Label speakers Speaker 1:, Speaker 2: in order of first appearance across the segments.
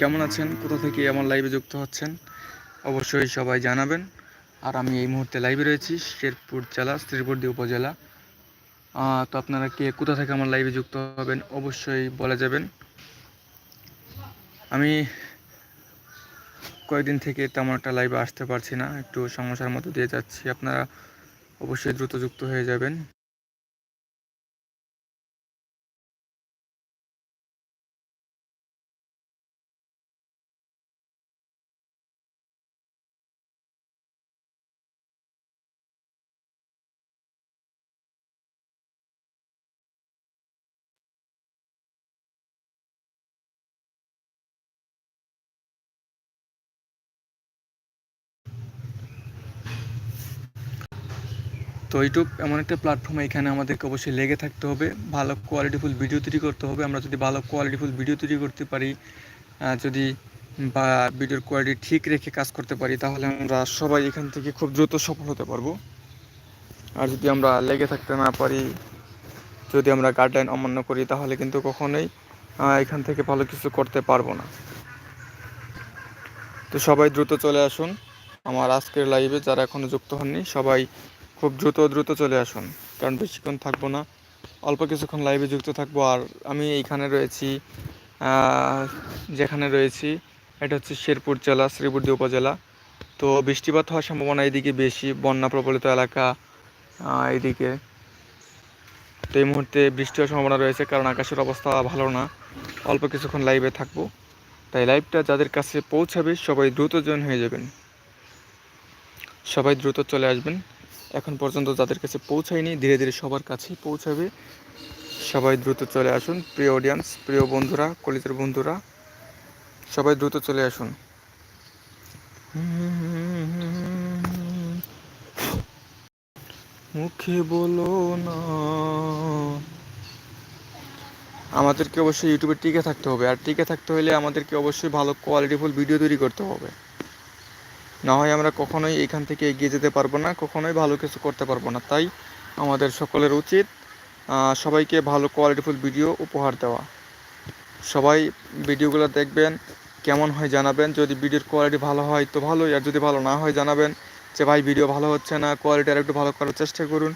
Speaker 1: কেমন আছেন? কোথা থেকে আমার লাইভে যুক্ত হচ্ছেন? অবশ্যই সবাই জানাবেন। আর আমি এই মুহূর্তে লাইভে রয়েছি, শেরপুর জেলা, শ্রীপুরদি উপজেলা। তো আপনারা কে, কোথা থেকে আমার লাইভে যুক্ত হবেন অবশ্যই বলে যাবেন। আমি কয়েকদিন থেকে তেমন একটা লাইভে আসতে পারছি না, একটু সমস্যার মধ্যে দিয়ে যাচ্ছি। আপনারা অবশ্যই দ্রুত যুক্ত হয়ে যাবেন। তো ইউটিউব এমন একটা প্ল্যাটফর্ম এখানে আমাদেরকে অবশ্যই লেগে থাকতে হবে। ভালো কোয়ালিটিফুল ভিডিও তৈরি করতে হবে। আমরা যদি ভালো কোয়ালিটিফুল ভিডিও তৈরি করতে পারি যদি বা ভিডিওর কোয়ালিটি ঠিক রেখে কাজ করতে পারি, তাহলে আমরা সবাই এখান থেকে খুব দ্রুত সফল হতে পারব। আর যদি আমরা লেগে থাকতে না পারি, যদি আমরা গাইডলাইন অমান্য করি, তাহলে কিন্তু কখনোই এখান থেকে ভালো কিছু করতে পারব না। তো সবাই দ্রুত চলে আসুন। আমার আজকের লাইভে যারা এখনও যুক্ত হননি, সবাই খুব দ্রুত দ্রুত চলে আসুন। কারণ বেশিক্ষণ থাকব না। অল্প কিছুক্ষণ লাইভে যুক্ত থাকব। আর আমি এইখানে রয়েছি যেখানে রয়েছি, এটা হচ্ছে শেরপুর জেলা শ্রীবুদ্ধি উপজেলা। তো বৃষ্টিপাত হওয়ার সম্ভাবনা এদিকে বেশি, বন্যা প্রবলিত এলাকা এদিকে তো এই মুহূর্তে বৃষ্টি হওয়ার সম্ভাবনা রয়েছে, কারণ আকাশের অবস্থা ভালো না। অল্প কিছুক্ষণ লাইভে থাকব। তাই লাইভটা যাদের কাছে পৌঁছাবে, সবাই দ্রুত জয়েন হয়ে যাবেন। সবাই দ্রুত চলে আসবেন। এখন পর্যন্ত যাদের কাছে পৌঁছায়নি, ধীরে ধীরে সবার কাছেই পৌঁছাবে। সবাই দ্রুত চলে আসুন, প্রিয় অডিয়েন্স প্রিয় বন্ধুরা, কলেজের বন্ধুরা, সবাই দ্রুত চলে আসুন। মুখে বলো না। আমাদেরকে অবশ্যই ইউটিউবে টিকে থাকতে হবে, আর টিকে থাকতে হলে আমাদেরকে অবশ্যই ভালো কোয়ালিটিফুল ভিডিও তৈরি করতে হবে। না হয় আমরা কখনোই এখান থেকে এগিয়ে যেতে পারব না, কখনোই ভালো কিছু করতে পারব না। তাই আমাদের সকলের উচিত সবাইকে ভালো কোয়ালিটিফুল ভিডিও উপহার দেওয়া। সবাই ভিডিওগুলো দেখবেন, কেমন হয় জানাবেন। যদি ভিডিওর কোয়ালিটি ভালো হয় তো ভালোই, আর যদি ভালো না হয় জানাবেন যে, ভাই ভিডিও ভালো হচ্ছে না কোয়ালিটি আর একটু ভালো করার চেষ্টা করুন।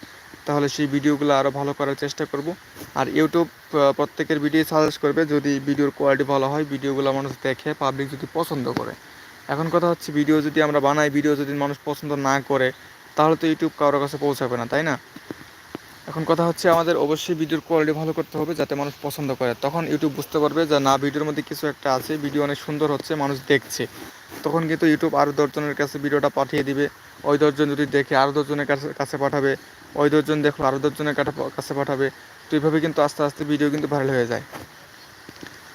Speaker 1: তাহলে সেই ভিডিওগুলো আরও ভালো করার চেষ্টা করব। আর ইউটিউব প্রত্যেকের ভিডিও সাজেস্ট করবে, যদি ভিডিওর কোয়ালিটি ভালো হয় ভিডিওগুলো মানুষ দেখে পাবলিক যদি পছন্দ করে। এখন কথা হচ্ছে ভিডিও যদি আমরা বানাই ভিডিও যদি মানুষ পছন্দ না করে, তাহলে তো ইউটিউব কারোর কাছে পৌঁছাবে না, তাই না? এখন কথা হচ্ছে আমাদের অবশ্যই ভিডিওর কোয়ালিটি ভালো করতে হবে যাতে মানুষ পছন্দ করে। তখন ইউটিউব বুঝতে পারবে যে না ভিডিওর মধ্যে কিছু একটা আছে ভিডিও অনেক সুন্দর হচ্ছে, মানুষ দেখছে। তখন কিন্তু ইউটিউব আরও দশজনের কাছে ভিডিওটা পাঠিয়ে দিবে। ওই দশজন যদি দেখে আরও দশজনের কাছে কাছে পাঠাবে। ওই দশজন দেখল আরও দশজনের কাছে পাঠাবে। তো এইভাবে কিন্তু আস্তে আস্তে ভিডিও কিন্তু ভাইরাল হয়ে যায়।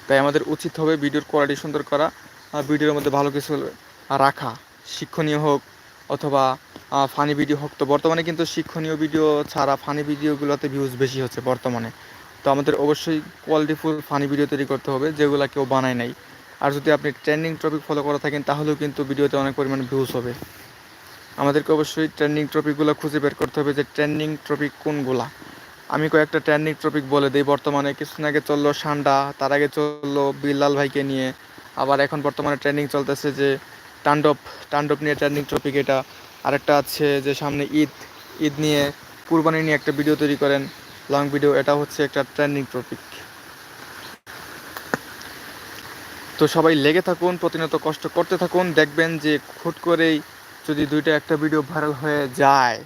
Speaker 1: তাই আমাদের উচিত হবে ভিডিওর কোয়ালিটি সুন্দর করা। ভিডিওর মধ্যে ভালো কিছু রাখা। শিক্ষণীয় হোক অথবা ফানি ভিডিও হোক, তো বর্তমানে কিন্তু শিক্ষণীয় ভিডিও ছাড়া ফানি ভিডিওগুলোতে ভিউজ বেশি হচ্ছে বর্তমানে। তো আমাদের অবশ্যই কোয়ালিটিফুল ফানি ভিডিও তৈরি করতে হবে, যেগুলো কেউ বানায় নাই। আর যদি আপনি ট্রেন্ডিং টপিক ফলো করে থাকেন, তাহলেও কিন্তু ভিডিওতে অনেক পরিমাণে ভিউজ হবে। আমাদেরকে অবশ্যই ট্রেন্ডিং টপিকগুলো খুঁজে বের করতে হবে যে ট্রেন্ডিং টপিক কোনগুলা। আমি কয়েকটা ট্রেন্ডিং টপিক বলে দিই। বর্তমানে কিছুদিন আগে চলল সান্ডা, তার আগে চলল বিল্লাল ভাইকে নিয়ে। আবার এখন বর্তমানে ট্রেন্ডিং চলতেছে যে তাণ্ডব তাণ্ডব নিয়ে ট্রেন্ডিং টপিক এটা। আরেকটা আছে যে সামনে ঈদ ঈদ নিয়ে, কুরবানি নিয়ে একটা ভিডিও তৈরি করেন। লং ভিডিও এটা হচ্ছে একটা ট্রেন্ডিং টপিক তো সবাই লেগে থাকুন, প্রতিনিয়ত কষ্ট করতে থাকুন। দেখবেন যে খুট করেই যদি দুইটা একটা ভিডিও ভাইরাল হয়ে যায়,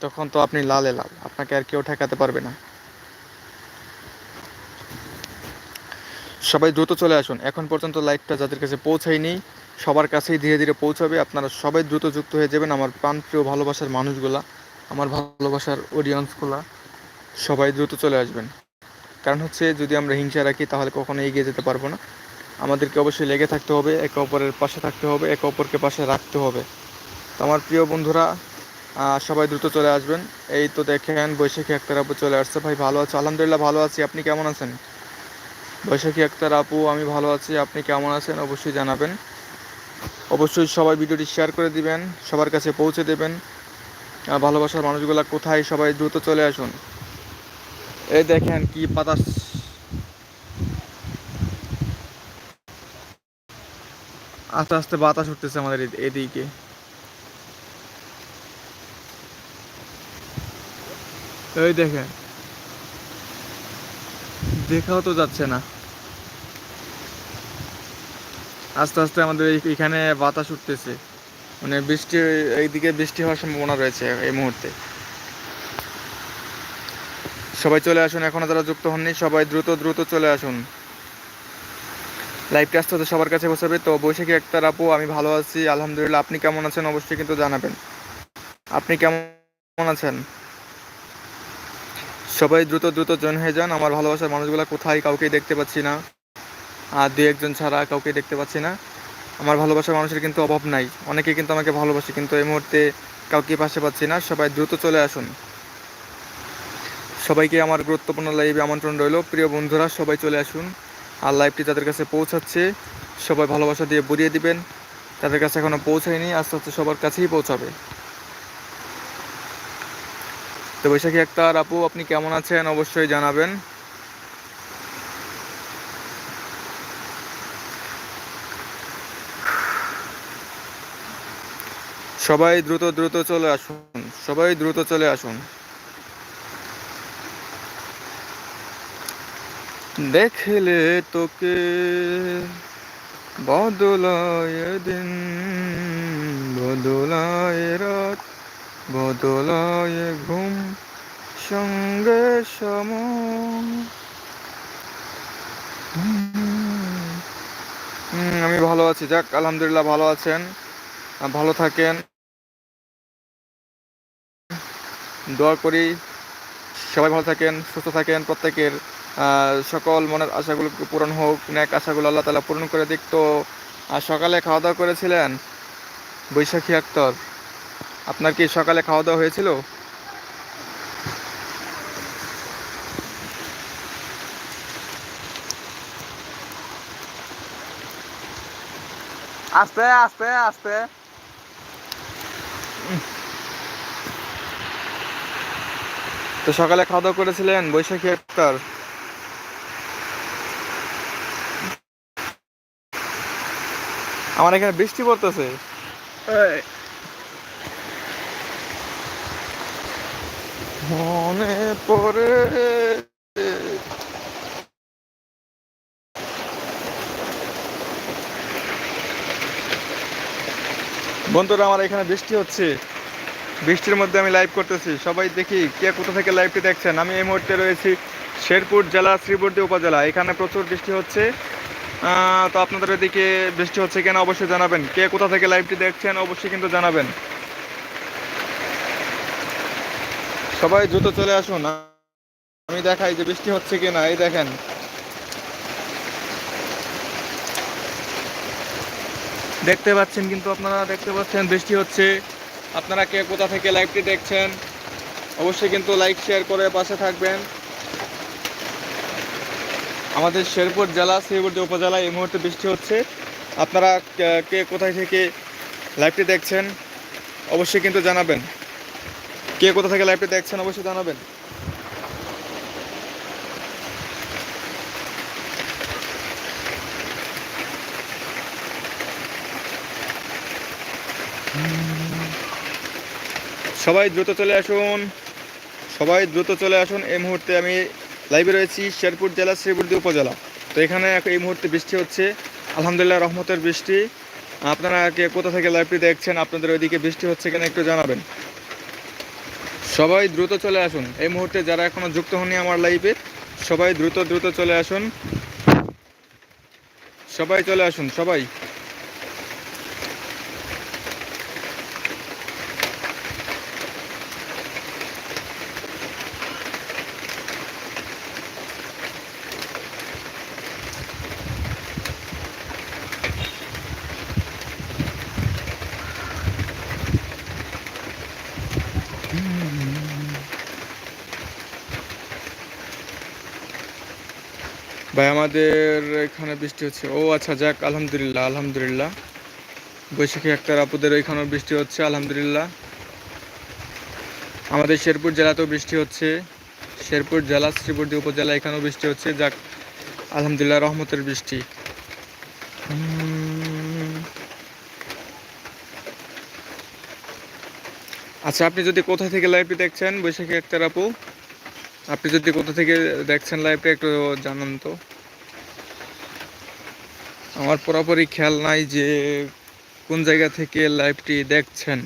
Speaker 1: তখন তো আপনি লালে লাল, আপনাকে আর কেউ ঠেকাতে পারবে না। সবাই দ্রুত চলে আসুন। এখন পর্যন্ত লাইভটা যাদের কাছে পৌঁছায়নি, সবার কাছেই ধীরে ধীরে পৌঁছাবে। আপনারা সবাই দ্রুত যুক্ত হয়ে যাবেন আমার প্রাণপ্রিয় ভালোবাসার মানুষগুলা, আমার ভালোবাসার অডিয়েন্সগুলা সবাই দ্রুত চলে আসবেন। কারণ হচ্ছে যদি আমরা হিংসা রাখি, তাহলে কখনো এগিয়ে যেতে পারব না। আমাদেরকে অবশ্যই লেগে থাকতে হবে, একে অপরের পাশে থাকতে হবে, একে অপরকে পাশে রাখতে হবে। তো আমার প্রিয় বন্ধুরা সবাই দ্রুত চলে আসবেন। এই তো দেখেন বৈশাখী আক্তার আপু চলে আসছে। ভাই, ভালো আছে? আলহামদুলিল্লাহ ভালো আছি। আপনি কেমন আছেন? বৈশাখী আক্তার আপু, আমি ভালো আছি, আপনি কেমন আছেন অবশ্যই জানাবেন। অবশ্যই সবাই ভিডিওটি শেয়ার করে দিবেন, সবার কাছে পৌঁছে দেবেন। ভালোবাসার মানুষগুলো কোথায়, সবাই দ্রুত চলে আসুন। এই দেখেন কি বাতাস আস্তে আস্তে বাতাস উঠতেছে আমাদের এদি- এদিকে। এই দেখেন। দেখাও তো যাচ্ছে না। আস্তে আস্তে আমাদের এখানে বাতাস উঠতেছে। মানে বৃষ্টি, এইদিকে বৃষ্টি হওয়ার সম্ভাবনা রয়েছে এই মুহূর্তে। সবাই চলে আসুন, এখনও যারা যুক্ত হননি, সবাই দ্রুত দ্রুত চলে আসুন। লাইভটা আসতে হতে সবার কাছে বসাবে তো বৈশাখী একটা আপু আমি ভালো আছি, আলহামদুলিল্লাহ। আপনি কেমন আছেন অবশ্যই কিন্তু জানাবেন। আপনি কেমন আছেন? সবাই দ্রুত দ্রুত জয়েন হয়ে যান। আমার ভালোবাসার মানুষগুলো কোথায় কাউকে দেখতে পাচ্ছি না। আর দু একজন ছাড়া কাউকে দেখতে পাচ্ছি না। আমার ভালোবাসার মানুষের কিন্তু অভাব নাই। অনেকে কিন্তু আমাকে ভালোবাসে, কিন্তু এই মুহূর্তে কাউকে পাশে পাচ্ছি না। সবাই দ্রুত চলে আসুন। সবাইকে আমার গুরুত্বপূর্ণ লাইভে আমন্ত্রণ রইল। প্রিয় বন্ধুরা, সবাই চলে আসুন। আর লাইভটি যাদের কাছে পৌঁছাচ্ছে, সবাই ভালোবাসা দিয়ে বুড়িয়ে দিবেন। তাদের কাছে এখনও পৌঁছায়নি, আস্তে আস্তে সবার কাছেই পৌঁছাবে। তো বৈশাখী আক্তার, আপু, আপনি কেমন আছেন? অবশ্যই জানাবেন। সবাই দ্রুত দ্রুত চলে আসুন। সবাই দ্রুত চলে আসুন। দেখলে তোকে বদলায় দিন, বদলায় রাত। বদলায় ঘুম সঙ্গে সম আমি ভালো আছি। যাক, আলহামদুলিল্লাহ ভালো আছেন ভালো থাকেন। দোয়া করি সবাই ভালো থাকেন, সুস্থ থাকেন। প্রত্যেকের সকল মনের আশাগুলো পূরণ হোক, ন্যাক আশাগুলো আল্লাহ তালা পূরণ করে দিক। তো সকালে খাওয়া দাওয়া করেছিলেন বৈশাখী আক্তর? আপনার কি সকালে খাওয়া দাওয়া হয়েছিল? আস্তে আস্তে আস্তে। তো সকালে খাওয়া দাওয়া করেছিলেন বৈশাখী আক্তার? আমার এখানে বৃষ্টি পড়তেছে। মনে পড়ে। বন্ধুরা, আমার এখানে বৃষ্টি হচ্ছে। বৃষ্টির মধ্যে আমি লাইভ করতেছি। সবাই দেখি কে কোথা থেকে লাইভটি দেখছেন। আমি এই মুহূর্তে রয়েছি শেরপুর জেলা, শ্রীবর্দী উপজেলা। এখানে প্রচুর বৃষ্টি হচ্ছে। তো আপনাদের এদিকে বৃষ্টি হচ্ছে কিনা অবশ্যই জানাবেন। কে কোথা থেকে লাইভটি দেখছেন অবশ্যই কিন্তু জানাবেন। সবাই দ্রুত চলে আসুন। আমি দেখাই যে বৃষ্টি হচ্ছে কিনা, এই দেখেন। দেখতে পাচ্ছেন কিন্তু আপনারা, দেখতে পাচ্ছেন বৃষ্টি হচ্ছে। আপনারা কে কোথা থেকে লাইভটি দেখছেন, অবশ্যই কিন্তু লাইক, শেয়ার করে পাশে থাকবেন। আমাদের শেরপুর জেলা, শ্রীবর্দী উপজেলায় এই মুহূর্তে বৃষ্টি হচ্ছে। আপনারা কে- কে কোথায় থেকে লাইভটি দেখছেন, অবশ্যই কিন্তু জানাবেন। কে কোথা থেকে লাইভটি দেখছেন অবশ্যই জানাবেন। সবাই দ্রুত চলে আসুন। সবাই দ্রুত চলে আসুন। এই মুহূর্তে আমি লাইভে রয়েছি শেরপুর জেলা শ্রীবর্দী উপজেলা। তো এখানে এই মুহূর্তে বৃষ্টি হচ্ছে। আলহামদুলিল্লাহ রহমতের বৃষ্টি। আপনারা কে কোথা থেকে লাইভটি দেখছেন, আপনাদের ওইদিকে বৃষ্টি হচ্ছে কিনা একটু জানাবেন। সবাই দ্রুত চলে আসুন। এই মুহূর্তে যারা এখনও যুক্ত হননি আমার লাইফে সবাই দ্রুত দ্রুত চলে আসুন। সবাই চলে আসুন, সবাই। ভাই, আমাদের এখানে বৃষ্টি হচ্ছে। ও আচ্ছা যাক, আলহামদুলিল্লাহ আলহামদুলিল্লাহ। বৈশাখী আক্তার আপুদের ওইখানেও বৃষ্টি হচ্ছে, আলহামদুলিল্লাহ। আমাদের শেরপুর জেলাতেও বৃষ্টি হচ্ছে। শেরপুর জেলা শ্রীপুরদী উপজেলা, এখানেও বৃষ্টি হচ্ছে। যাক, আলহামদুলিল্লাহ, রহমতের বৃষ্টি। আচ্ছা আপনি যদি কোথা থেকে লাইভটি দেখছেন, বৈশাখী আক্তার আপু আপনি যদি কোথা থেকে দেখছেন লাইভটা, একটু জানান তো। আমার পুরোপুরি খেয়াল নাই যে কোন জায়গা থেকে লাইভটি দেখছেন।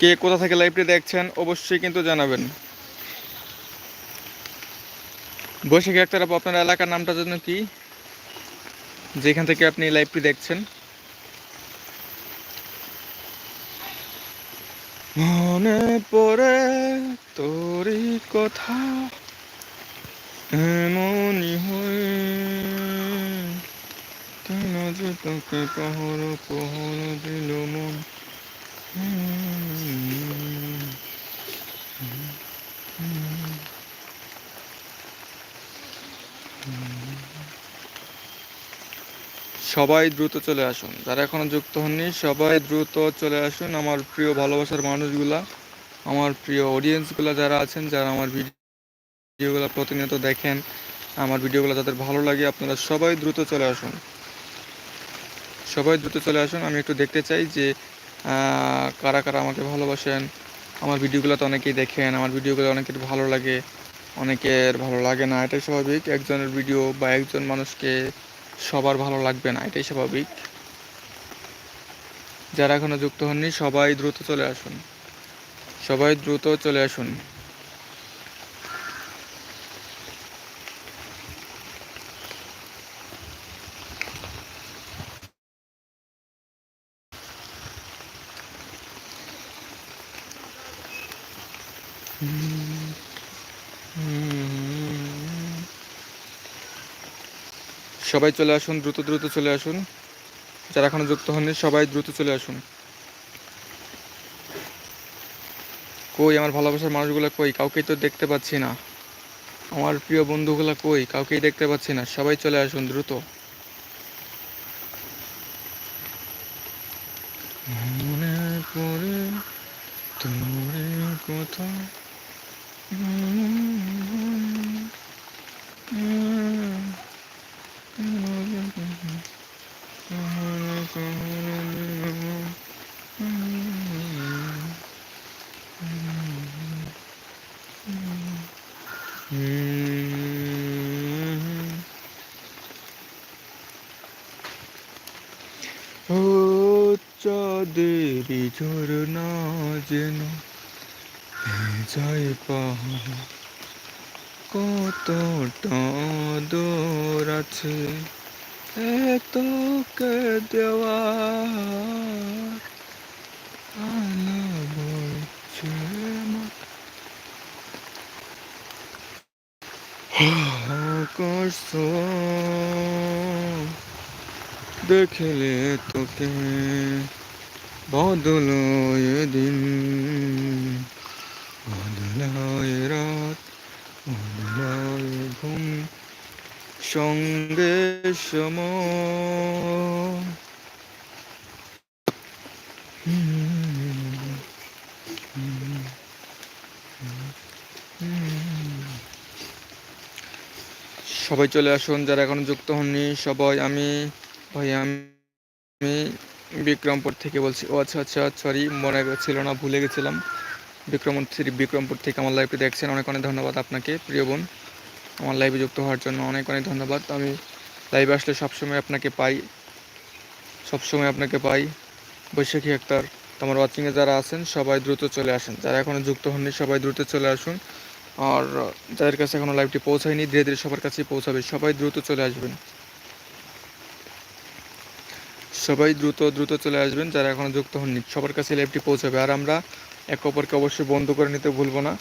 Speaker 1: কে কোথা থেকে লাইভটি দেখছেন অবশ্যই কিন্তু জানাবেন। বৈশাখী একটা আপনার এলাকার নামটা জন্য কি? যেখান থেকে আপনি লাইভটি দেখছেন। মনে পড়ে তোরই কথা, এমনই হয়ে কেন যে তোকে পহর পহর দিল মন। সবাই দ্রুত চলে আসুন। যারা এখনও যুক্ত হননি, সবাই দ্রুত চলে আসুন। আমার প্রিয় ভালোবাসার মানুষগুলা, আমার প্রিয় অডিয়েন্সগুলো যারা আছেন, যারা আমার ভিডিওগুলো প্রতিনিয়ত দেখেন, আমার ভিডিওগুলো যাদের ভালো লাগে, আপনারা সবাই দ্রুত চলে আসুন। সবাই দ্রুত চলে আসুন। আমি একটু দেখতে চাই যে কারা কারা আমাকে ভালোবাসেন। আমার ভিডিওগুলো তো অনেকেই দেখেন, আমার ভিডিওগুলো অনেকের ভালো লাগে, অনেকের ভালো লাগে না, এটাই স্বাভাবিক। একজনের ভিডিও বা একজন মানুষকে সবার ভালো লাগবে না, এটাই স্বাভাবিক। যারা এখনও যুক্ত হননি, সবাই দ্রুত চলে আসুন। সবাই দ্রুত চলে আসুন। সবাই চলে আসুন, দ্রুত দ্রুত চলে আসুন। যারা এখনও যুক্ত হননি, সবাই দ্রুত চলে আসুন। কই, আমার ভালোবাসার মানুষগুলো কই? কাউকেই তো দেখতে পাচ্ছি না। আমার প্রিয় বন্ধুগুলো কই? কাউকেই দেখতে পাচ্ছি না। সবাই চলে আসুন, দ্রুত। মনে পড়ে কথা। ও চাঁদের ঝরনা যেন যায় পাহাড়। কতটা দূর আছে তোকে দেওয়া। আনা বলছে আকাশ দেখলে তোকে বদল দিন। বদলায় রাত বদলায় ঘুম। সঙ্গে সময়। সবাই চলে আসুন, যারা এখনও যুক্ত হননি, সবাই, আমি ভাই, আমি বিক্রমপুর থেকে বলছি। ও আচ্ছা আচ্ছা সরি মনে ছিল না, ভুলে গেছিলাম। বিক্রমপুর বিক্রমপুর থেকে আমার লাইভে দেখছেন, অনেক অনেক ধন্যবাদ আপনাকে, প্রিয় বোন। আমার লাইভে যুক্ত হওয়ার জন্য অনেক অনেক ধন্যবাদ। আমি লাইভে আসলে সবসময় আপনাকে পাই। সবসময় আপনাকে পাই। বৈশাখী আক্তার, তোমার ওয়াচিংয়ে যারা আছেন, সবাই দ্রুত চলে আসেন। যারা এখনও যুক্ত হননি, সবাই দ্রুত চলে আসুন। আর যাদের কাছে এখনও লাইভটি পৌঁছায়নি, ধীরে ধীরে সবার কাছেই পৌঁছাবে। সবাই দ্রুত চলে আসবেন। সবাই দ্রুত দ্রুত চলে আসবেন, যারা এখনও যুক্ত হননি। সবার কাছে লাইভটি পৌঁছাবে। আর আমরা একে অপরকে অবশ্যই বন্ধ করে নিতে ভুলবো না।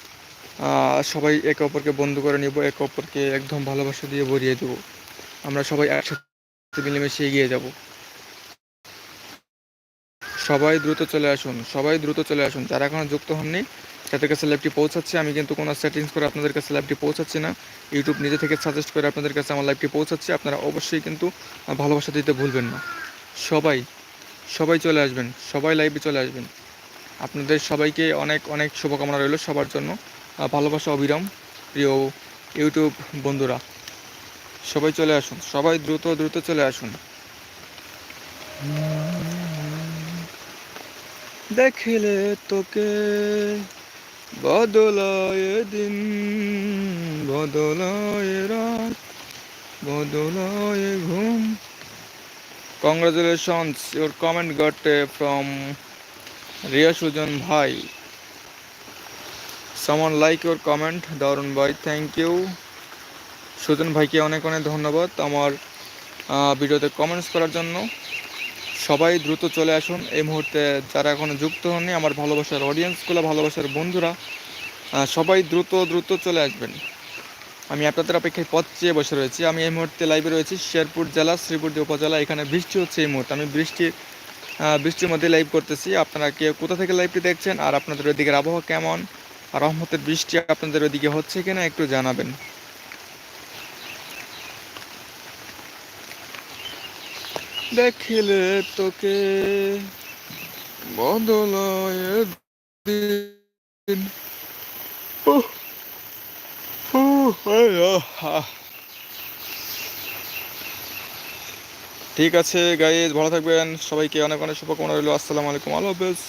Speaker 1: সবাই একে অপরকে বন্ধ করে নিব, একে অপরকে একদম ভালোবাসা দিয়ে ভরিয়ে দেবো। আমরা সবাই একসাথে মিলেমিশে এগিয়ে যাব। সবাই দ্রুত চলে আসুন, সবাই দ্রুত চলে আসুন। যারা এখনও যুক্ত হননি, তাদের কাছে ল্যাবটি পৌঁছাচ্ছে। আমি কিন্তু কোনো সেটিংস করে আপনাদের কাছে ল্যাবটি পৌঁছাচ্ছি না। ইউটিউব নিজে থেকে সাজেস্ট করে আপনাদের কাছে আমার লাইভটি পৌঁছাচ্ছে। আপনারা অবশ্যই কিন্তু ভালোবাসা দিতে ভুলবেন না। সবাই সবাই চলে আসবেন, সবাই লাইভে চলে আসবেন। আপনাদের সবাইকে অনেক অনেক শুভকামনা রইল সবার জন্য। ভালোবাসা অবিরাম, প্রিয় ইউটিউব বন্ধুরা। সবাই চলে আসুন, সবাই দ্রুত দ্রুত চলে আসুন। দেখলে তোকে বদলায় দিন, বদলায় রাত, বদলায় ঘুম। Congratulations your comment got from Riya Sujan ভাই সামন লাইক ইউর কমেন্ট দারুণ ভাই থ্যাংক ইউ সুজন ভাইকে অনেক অনেক ধন্যবাদ আমার ভিডিওতে কমেন্টস করার জন্য। সবাই দ্রুত চলে আসুন। এই মুহূর্তে যারা এখনও যুক্ত হননি, আমার ভালোবাসার অডিয়েন্সগুলো ভালোবাসার বন্ধুরা সবাই দ্রুত দ্রুত চলে আসবেন। আমি আপনাদের অপেক্ষায় পথ চেয়ে বসে রয়েছি। আমি এই মুহূর্তে লাইভে রয়েছি, শেরপুর জেলা শ্রীপুরদি উপজেলা। এখানে বৃষ্টি হচ্ছে এই মুহূর্তে। আমি বৃষ্টির বৃষ্টির মধ্যে লাইভ করতেছি। আপনারা কে কোথা থেকে লাইভটি দেখছেন? আর আপনাদের ওইদিকের আবহাওয়া কেমন? আর রহমতের বৃষ্টি আপনাদের ওইদিকে হচ্ছে কিনা একটু জানাবেন। দেখিলে তোকে বদলায় দিন। আহ। ঠিক আছে গাইজ ভালো থাকবেন। সবাইকে অনেক অনেক শুভকামনা রইল। আসসালামু আলাইকুম। আল্লাহ হাফেজ।